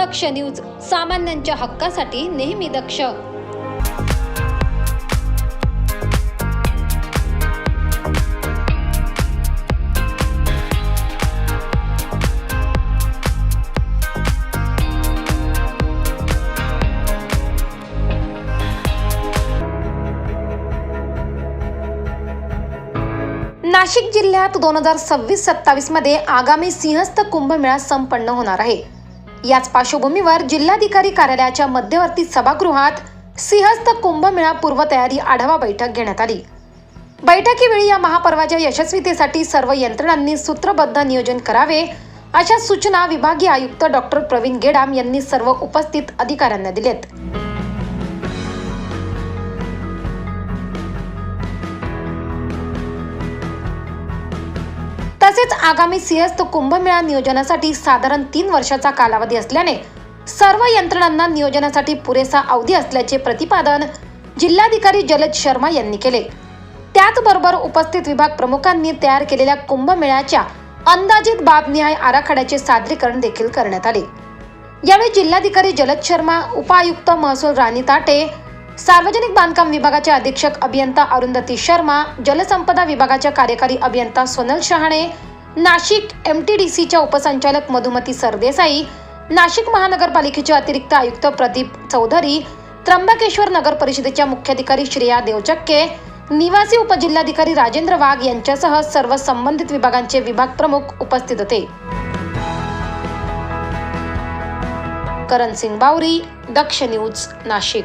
दक्ष news सामान्यांच्या हक्कासाठी नेहमी दक्ष. नाशिक जिल्ह्यात दोन हजार सव्वीस सत्तावीसमध्ये आगामी सिंहस्थ कुंभमेळा संपन्न होणार आहे. याच पार्श्वभूमीवर जिल्हाधिकारी कार्यालयाच्या मध्यवर्ती सभागृहात सिंहस्थ कुंभमेळा पूर्वतयारी आढावा बैठक घेण्यात आली. बैठकीवेळी या महापर्वाच्या यशस्वीतेसाठी सर्व यंत्रणांनी सूत्रबद्ध नियोजन करावे अशा सूचना विभागीय आयुक्त डॉक्टर प्रवीण गेडाम यांनी सर्व उपस्थित अधिकाऱ्यांना दिलेत. तसेच आगामी सिंहस्थ कुंभमेळा नियोजनासाठी साधारण तीन वर्षाचा कालावधी असल्याने सर्व यंत्रणांना नियोजनासाठी पुरेसा अवधी असल्याचे प्रतिपादन जिल्हाधिकारी जलद शर्मा यांनी केले. त्याचबरोबर उपस्थित विभाग प्रमुखांनी तयार केलेल्या कुंभमेळ्याच्या अंदाजित बाबनिहाय आराखड्याचे सादरीकरण देखील करण्यात आले. यावेळी जिल्हाधिकारी जलद शर्मा उपायुक्त महसूल राणी ताटे सार्वजनिक बांधकाम विभागाचे अधीक्षक अभियंता अरुंधती शर्मा जलसंपदा विभागाच्या कार्यकारी अभियंता Sonal Shahane Nashik M T D सीच्या उपसंचालक मधुमती सरदेसाई नाशिक महानगरपालिकेचे अतिरिक्त आयुक्त प्रदीप चौधरी त्र्यंबकेश्वर नगर परिषदेच्या मुख्याधिकारी श्रेया देवचक्के निवासी उपजिल्हाधिकारी राजेंद्र वाघ यांच्यासह सर्व संबंधित विभागांचे विभाग प्रमुख उपस्थित होते. करण सिंग बावरी दक्ष न्यूज नाशिक.